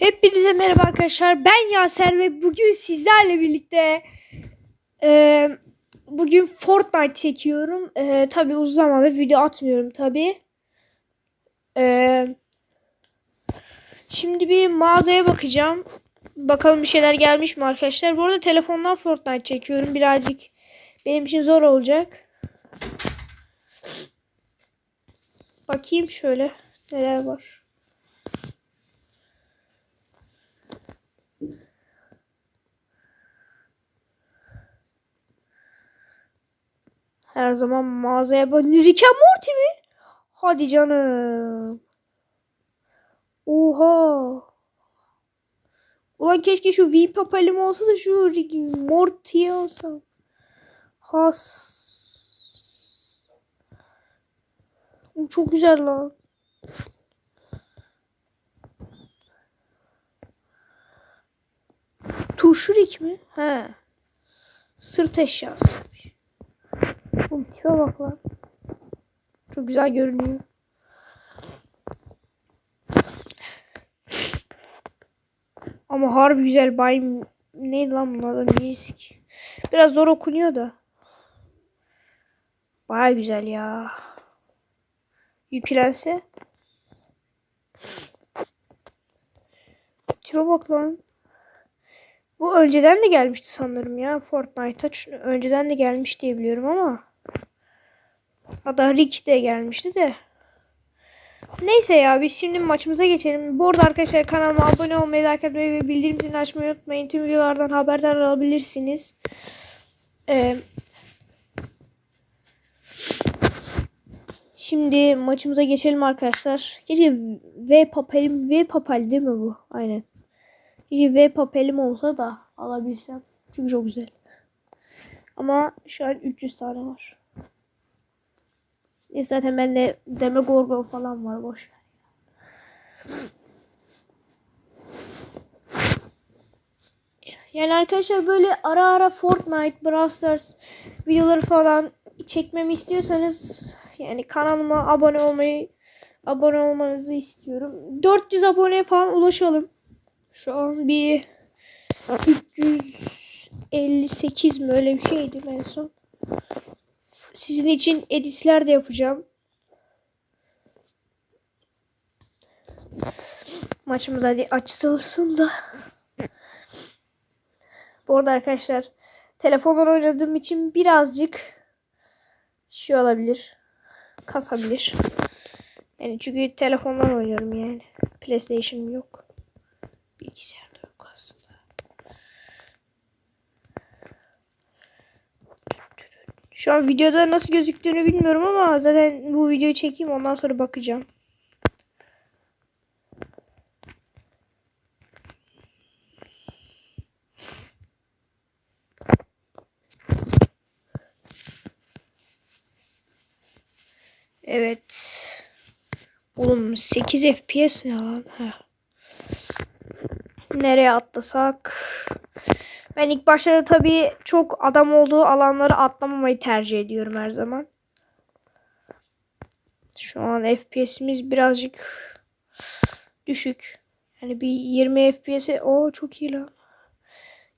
Hepinize merhaba arkadaşlar. Ben Yaser ve bugün sizlerle birlikte e, bugün Fortnite çekiyorum. E, tabii uzun zamandır video atmıyorum tabii. E, şimdi bir mağazaya bakacağım. Bakalım bir şeyler gelmiş mi arkadaşlar. Bu arada telefondan Fortnite çekiyorum. Birazcık benim için zor olacak. Bakayım şöyle neler var. Her zaman mağazaya bak. Rick and Morty mi? Hadi canım. Oha. Ulan keşke şu V papelim olsa da şu Rick Morty'ye olsam. Has. Çok güzel lan. Turşu Rick mi? He. Sırt eşyası. Oğlum tipe bak lan. Çok güzel görünüyor. Ama harbi güzel. Bay neydi lan bunun adı? Niye ki? Biraz zor okunuyor da. Baya güzel ya. Yüklense. Tipe bak lan. Bu önceden de gelmişti sanırım ya Fortnite'a. Önceden de gelmiş diye biliyorum ama. Hatta Rick de gelmişti de. Neyse ya biz şimdi maçımıza geçelim. Bu arada arkadaşlar kanalıma abone olmayı, like etmeyi ve bildirim zilini açmayı unutmayın. Tüm videolardan haberdar olabilirsiniz. Ee, şimdi maçımıza geçelim arkadaşlar. Keşke V papelim V papel değil mi bu? Aynen. Keşke V papelim olsa da alabilsem. Çünkü çok güzel. Ama şu an 300 tane var. E zaten bende Demogorgon falan var boş. Yani arkadaşlar böyle ara ara Fortnite, Brawl Stars videoları falan çekmemi istiyorsanız yani kanalıma abone olmayı abone olmanızı istiyorum. 400 aboneye falan ulaşalım. Şu an bir 358 mi öyle bir şeydi en son. Sizin için editler de yapacağım. Maçımız hadi açılsın da. Bu arada arkadaşlar telefondan oynadığım için birazcık şey olabilir. Kasabilir. Yani çünkü telefondan oynuyorum yani. PlayStation yok. Bilgisayarda yok aslında. Şu an videoda nasıl gözüktüğünü bilmiyorum ama zaten bu videoyu çekeyim ondan sonra bakacağım. Evet. Oğlum 8 FPS ne lan? Heh. Nereye atlasak? Ben ilk başlarda tabii çok adam olduğu alanları atlamamayı tercih ediyorum her zaman. Şu an FPS'imiz birazcık düşük. Yani bir 20 FPS'e o çok iyi lan.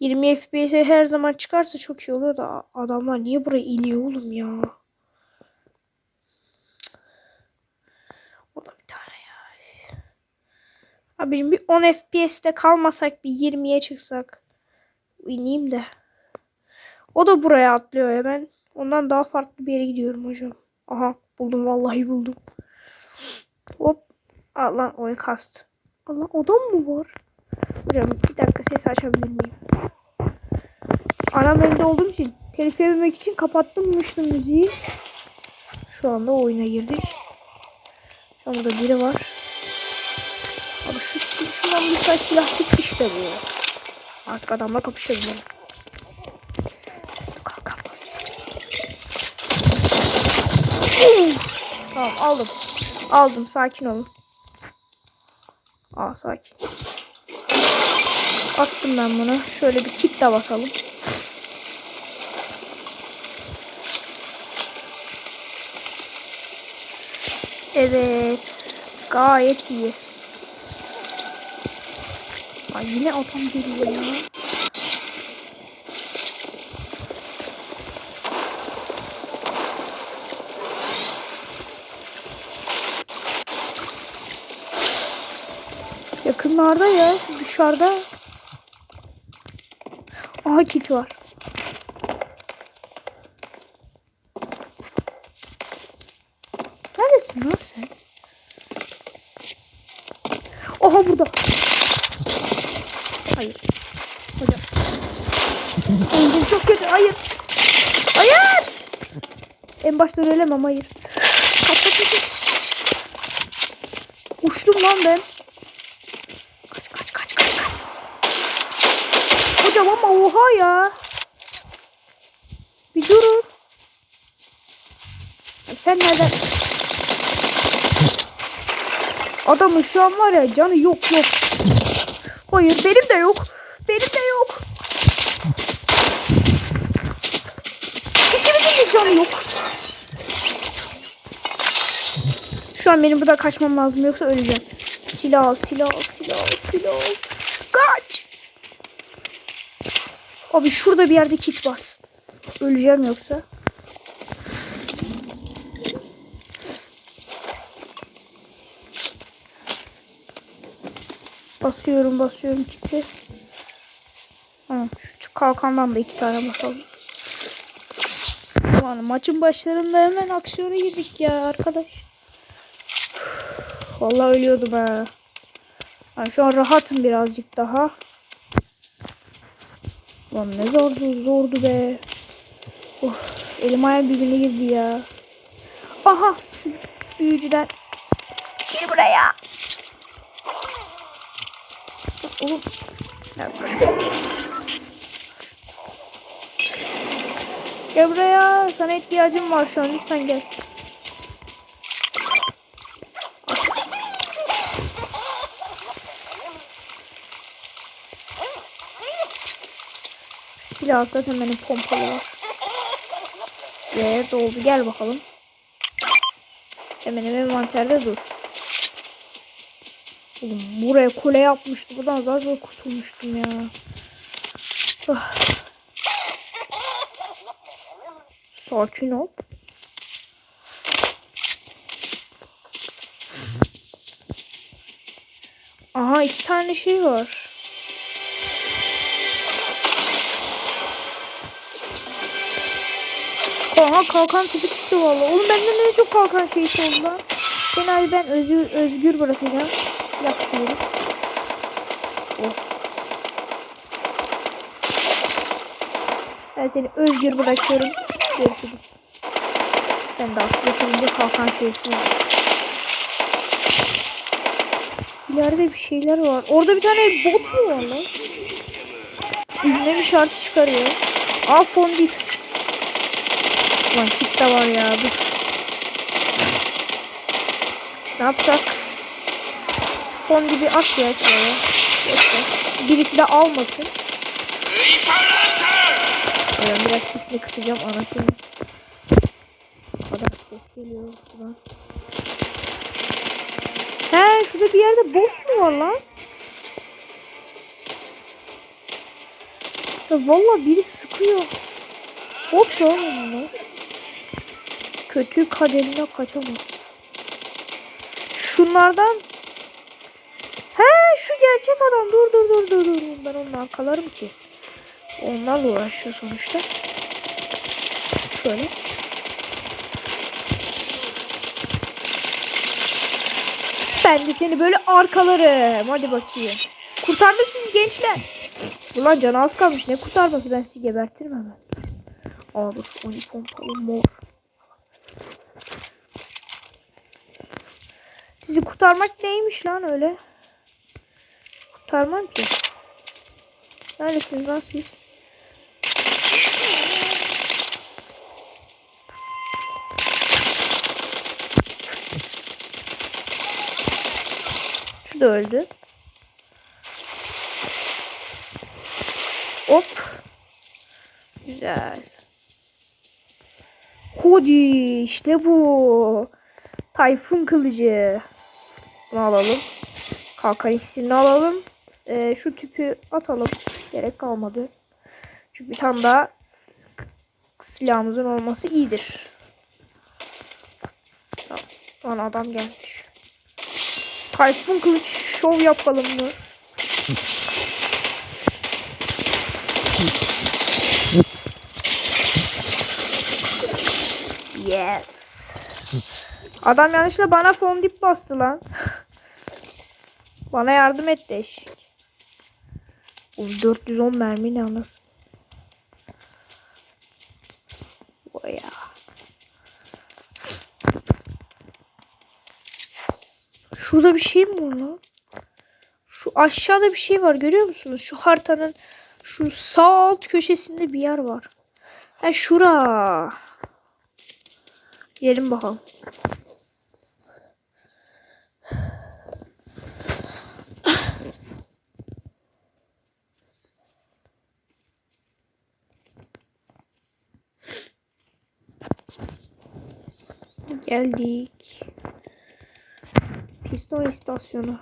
20 FPS'e her zaman çıkarsa çok iyi olur da adamlar niye buraya iniyor oğlum ya? O da bir tane ya. Abicim bir 10 FPS'te kalmasak bir 20'ye çıksak. İneyim de. O da buraya atlıyor ben. Ondan daha farklı bir yere gidiyorum hocam. Aha buldum vallahi buldum. Hop. Allah oyun kast. Allah adam mı var? Hocam bir dakika ses açabilir miyim? Anam evde olduğum için telif yememek için kapattımmıştım müziği. Şu anda oyuna girdik. Şu anda biri var. Abi şu şundan bir tane silah çıktı işte bu. Artık adamla kapışabilirim. Kalkamaz. tamam aldım. Aldım sakin olun. Aa sakin. Attım ben bunu. Şöyle bir kit de basalım. Evet. Gayet iyi. Aa, yine adam geliyor ya. Yakınlarda ya. şu Dışarıda. Aha kit var. Neredesin lan sen? Aha burada. Hayır. Hocam. Engin çok kötü. Hayır. Hayır. En başta ölemem. Hayır. Kaç kaç kaç. Uçtum lan ben. Kaç kaç kaç kaç kaç. Hocam ama oha ya. Bir durun. Ay Sen nereden? Adamın şu an var ya canı yok yok. Hayır benim de yok. Benim de yok. İkimizin de canı yok. Şu an benim burada kaçmam lazım yoksa öleceğim. Silah, silah, silah, silah. Kaç! Abi şurada bir yerde kit bas. Öleceğim yoksa. Basıyorum basıyorum kiti. Tamam şu kalkandan da iki tane basalım. Ulan maçın başlarında hemen aksiyona girdik ya arkadaş. Vallahi ölüyordum ha. Yani şu an rahatım birazcık daha. Lan ne zordu zordu be. Of, elim ayağım birbirine girdi ya. Aha şu büyücüden. Gel buraya. Oğlum. Ya, şu- Gel buraya. Sana ihtiyacım var şu an. Lütfen gel. Silah zaten benim pompalı var. Ve doldu. Gel bakalım. Sen benim envanterde dur. Oğlum buraya kule yapmıştı. Buradan zar zor kurtulmuştum ya. Ah. Sakin ol. Aha iki tane şey var. Aha kalkan tipi çıktı valla. Oğlum benden ne çok kalkan şeysi oldu lan. Seni ben özgür, özgür bırakacağım. Yap diyorum. Oh. Ben seni özgür bırakıyorum. Görüşürüz. Ben de yeterince kalkan şeysi var. İleride bir şeyler var. Orada bir tane bot mu var lan? Ünlem işareti çıkarıyor. Aa fondip. Lan kit de var ya dur. Ne yapsak? Fondibi at ya şöyle. Bekle. Birisi de almasın. Ben biraz sesini kısacağım anasını. O kadar ses geliyor buradan. He şurada bir yerde boss mu var lan? Ya valla biri sıkıyor. Bot ya bunlar. Kötü kaderine kaçamaz. Şunlardan şu gerçek adam dur dur dur dur dur ben ondan kalarım ki. Onlarla uğraşıyor sonuçta. Şöyle. Ben de seni böyle arkalarım. Hadi bakayım. Kurtardım sizi gençler. Ulan canı az kalmış. Ne kurtarması? Ben sizi gebertirim hemen. Aa dur. Oni pompalı mor. Sizi kurtarmak neymiş lan öyle? Kurtarmam ki. Neredesiniz lan siz? Şu da öldü. Hop. Güzel. Hadi işte bu. Tayfun kılıcı. Bunu alalım. Kalkan iksini alalım. Ee, şu tüpü atalım. Gerek kalmadı. Çünkü bir tane daha silahımızın olması iyidir. Lan adam gelmiş. Tayfun kılıç şov yapalım mı? Yes. Adam yanlışlıkla bana fondip bastı lan. bana yardım etti eşek. Oğlum 410 mermi ne anasın? Baya. Şurada bir şey mi var lan? Şu aşağıda bir şey var görüyor musunuz? Şu haritanın şu sağ alt köşesinde bir yer var. Ha şura. Gidelim bakalım. Geldik. Piston istasyonu.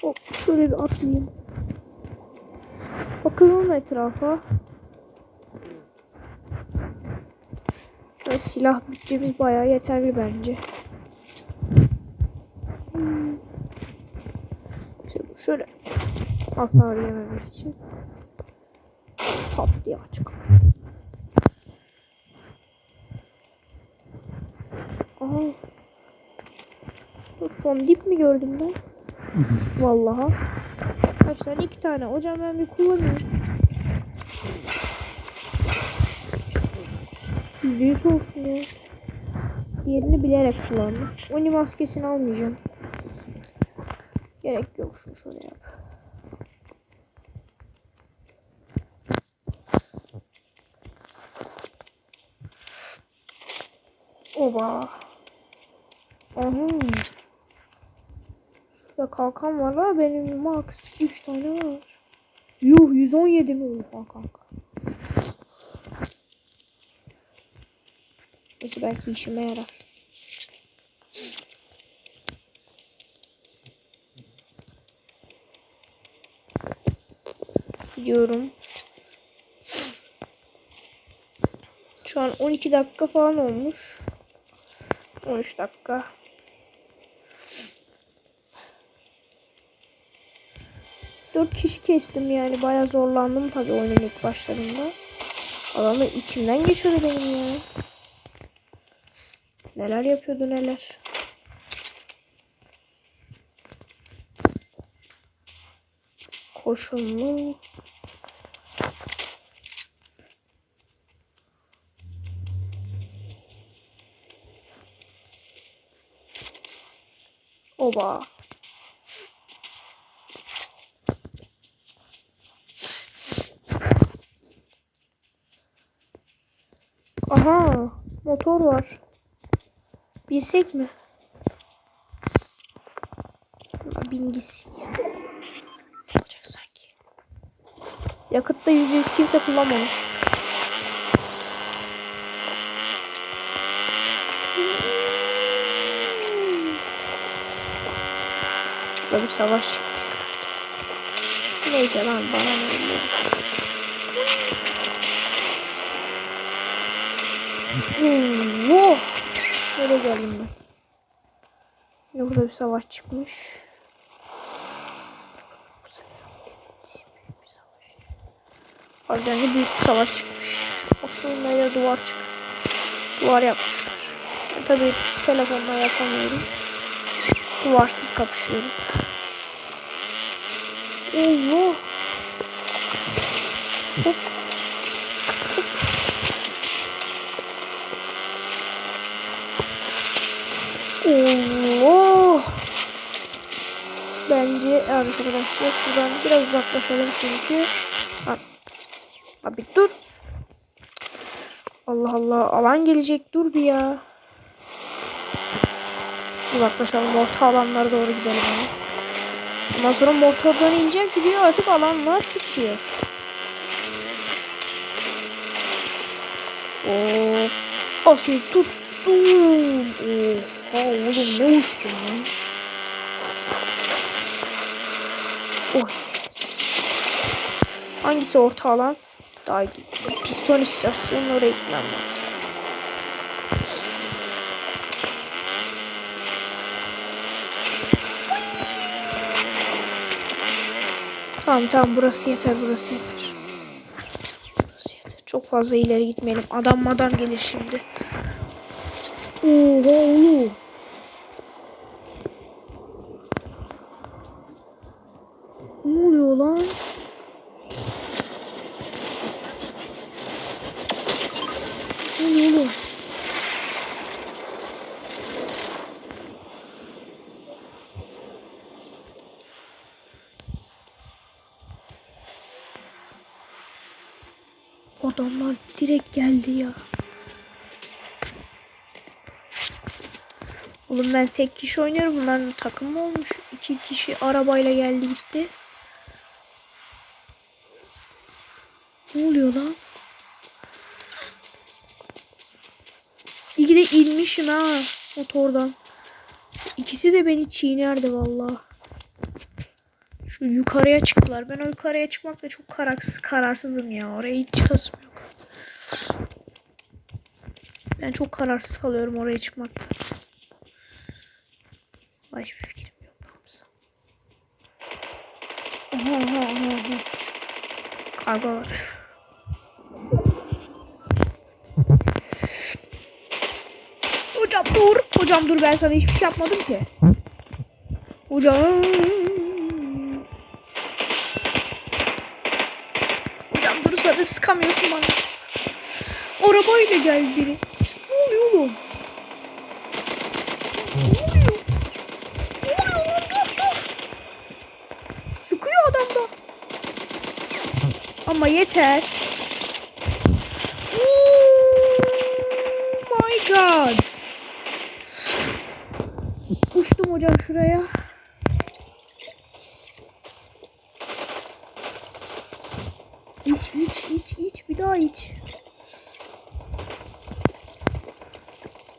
Hop şöyle bir atlayayım. Bakalım etrafa. Ve silah bütçemiz bayağı yeterli bence. Hmm. Şöyle, şöyle hasar yememek için. Pat diye açık. Aha. Fondip mi gördüm ben? Vallahi. Kaç tane? iki tane. Hocam ben bir kullanayım. Yüz olsun ya. Diğerini bilerek kullandım. Oni maskesini almayacağım. Gerek yok. Şunu şöyle yap. Oba. Aha. Şurada kalkan var var. Benim max 3 tane var. Yuh 117 mi oha kanka. Neyse belki işime yarar. Gidiyorum. Şu an 12 dakika falan olmuş. 13 dakika. Dört kişi kestim yani bayağı zorlandım tabii oyunun ilk başlarında. Adamı içimden geçiyordu benim ya. Neler yapıyordu neler. Koşullu. Oba. Aha, motor var. Bilsek mi? Bin gitsin ya. Olacak sanki? Yakıtta yüzde yüz kimse kullanmamış. Burada bir savaş çıkmış. Neyse lan bana ne oluyor? Hmm, Böyle geldim ben. Yine burada bir savaş çıkmış. Harbiden de büyük bir savaş çıkmış. Baksana ya duvar çık. Duvar yapmışlar. Ben tabii telefonla yapamıyorum. Duvarsız kapışıyorum. Allah. Hop. Allah. Bence arkadaşlar şuradan biraz uzaklaşalım çünkü. Abi dur. Allah Allah alan gelecek dur bir ya. Uzaklaşalım. Orta alanlara doğru gidelim. Yani. Ondan sonra motordan ineceğim çünkü artık alanlar bitiyor. Oo, asıl tuttum. Oha oğlum ne uçtum lan. Oh. Hangisi orta alan? Daha iyi. Piston istasyonu oraya gitmem lazım. Tamam tamam burası yeter burası yeter. Burası yeter. Çok fazla ileri gitmeyelim. Adam madam gelir şimdi. Oğlum. Ne oluyor lan? Ne oluyor? Adamlar direkt geldi ya. Oğlum ben tek kişi oynuyorum. Bunların takım mı olmuş? İki kişi arabayla geldi gitti. Ne oluyor lan? İyi de inmişim ha motordan. İkisi de beni çiğnerdi vallahi. Şu yukarıya çıktılar. Ben o yukarıya çıkmakta çok kararsız, kararsızım ya. Oraya hiç çıkasım yok. Ben çok kararsız kalıyorum oraya çıkmakta. Ay hiçbir fikrim yok. Aha aha aha. aha. Kargo var. Hocam dur. Hocam dur ben sana hiçbir şey yapmadım ki. Hocam. Hocam dur zaten sıkamıyorsun bana. Arabayla gel biri. Ne oluyor oğlum? Ne oluyor? Ne oluyor lan dur dur. Sıkıyor adam da. Ama yeter. Oh my god. Uçtum hocam şuraya. İç iç iç iç bir daha iç.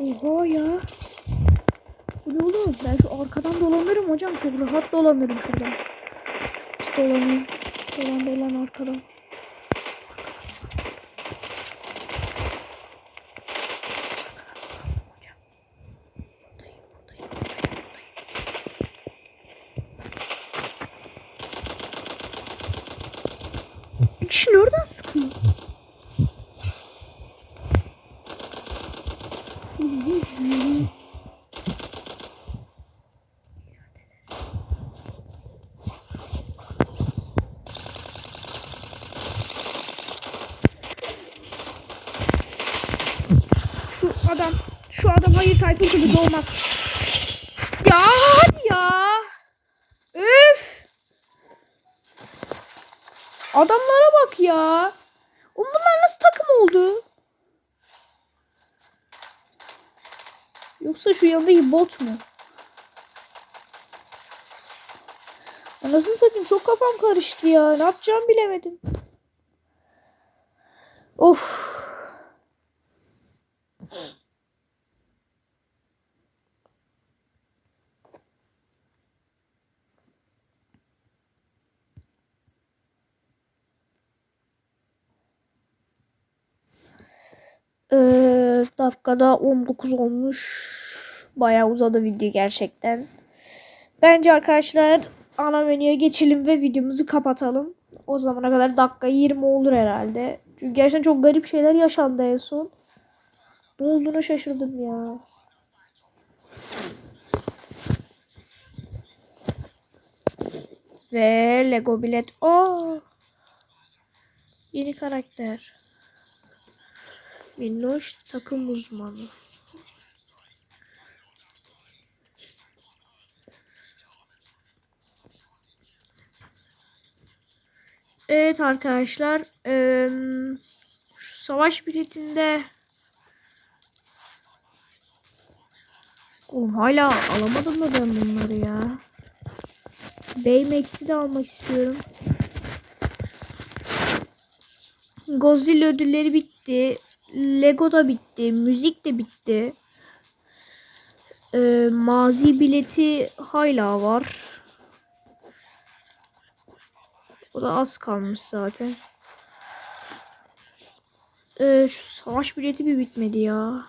Oha ya. Bu ne oğlum? Ben şu arkadan dolanırım hocam. Çok rahat dolanırım şuradan. Çok dolanayım. Dolan dolan arkadan. Hocam. Buradayım, buradayım, buradayım, buradayım. Bir kişi nereden sıkıyor? Şu adam, şu adam hayır Tayfun kılıcı olmaz. Ya hadi ya. Üf. Adamlara bak ya. Oğlum Bunlar nasıl takım oldu? Yoksa şu yanındaki bot mu? Anasını satayım çok kafam karıştı ya. Ne yapacağımı bilemedim. Ee, dakikada 19 olmuş. Bayağı uzadı video gerçekten. Bence arkadaşlar ana menüye geçelim ve videomuzu kapatalım. O zamana kadar dakika 20 olur herhalde. Çünkü gerçekten çok garip şeyler yaşandı en son. Ne olduğunu şaşırdım ya. Ve Lego bilet. Aa! Yeni karakter. Minnoş takım uzmanı. Evet arkadaşlar. eee, şu savaş biletinde Oğlum hala alamadım mı ben bunları ya? Baymax'i de almak istiyorum. Godzilla ödülleri bitti. Lego da bitti. Müzik de bitti. Ee, mazi bileti hala var. O da az kalmış zaten. Ee, şu savaş bileti bir bitmedi ya.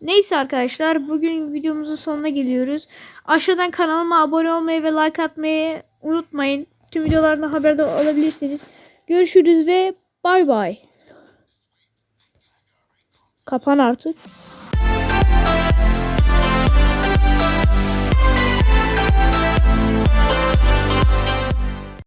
Neyse arkadaşlar bugün videomuzun sonuna geliyoruz. Aşağıdan kanalıma abone olmayı ve like atmayı unutmayın. Tüm videolardan haberdar olabilirsiniz. Görüşürüz ve bay bay. Kapan artık.